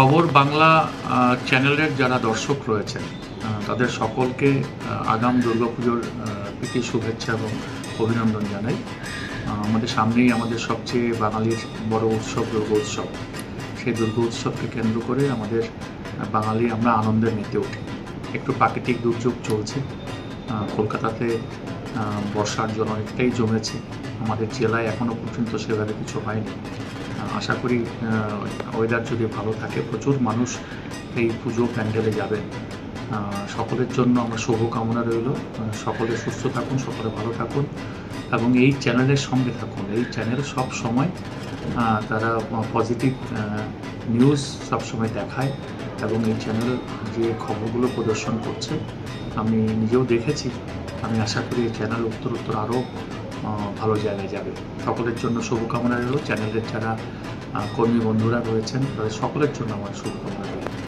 খবর বাংলা চ্যানেলের যারা দর্শক রয়েছেন তাদের সকলকে আগাম দুর্গাপুজোর প্রীতি, শুভেচ্ছা এবং অভিনন্দন জানাই। আমাদের সামনেই আমাদের সবচেয়ে বাঙালির বড় উৎসব দুর্গা উৎসব। সেই দুর্গা উৎসবকে কেন্দ্র করে আমাদের বাঙালি আমরা আনন্দে মেতে উঠি। একটু প্রাকৃতিক দুর্যোগ চলছে। কলকাতাতে বর্ষার জল অনেকটাই জমেছে। আমাদের জেলায় এখনও পর্যন্ত সেভাবে কিছু হয়নি। আশা করি ওয়েদার যদি ভালো থাকে, প্রচুর মানুষ এই পুজো প্যান্ডেলে যাবেন। সকলের জন্য আমার শুভকামনা রইল। সকলে সুস্থ থাকুন, সকলে ভালো থাকুন এবং এই চ্যানেলের সঙ্গে থাকুন। এই চ্যানেল সব সময় তারা পজিটিভ নিউজ সব সময় দেখায় এবং এই চ্যানেল যে খবরগুলো প্রদর্শন করছে, আমি নিজেও দেখেছি। আমি আশা করি এই চ্যানেল উত্তর উত্তর আরও ভালো জায়গায় যাবে। সকলের জন্য শুভকামনা রইল। চ্যানেলের যারা কর্মী বন্ধুরা রয়েছেন, তাদের সকলের জন্য আমার শুভকামনা রইল।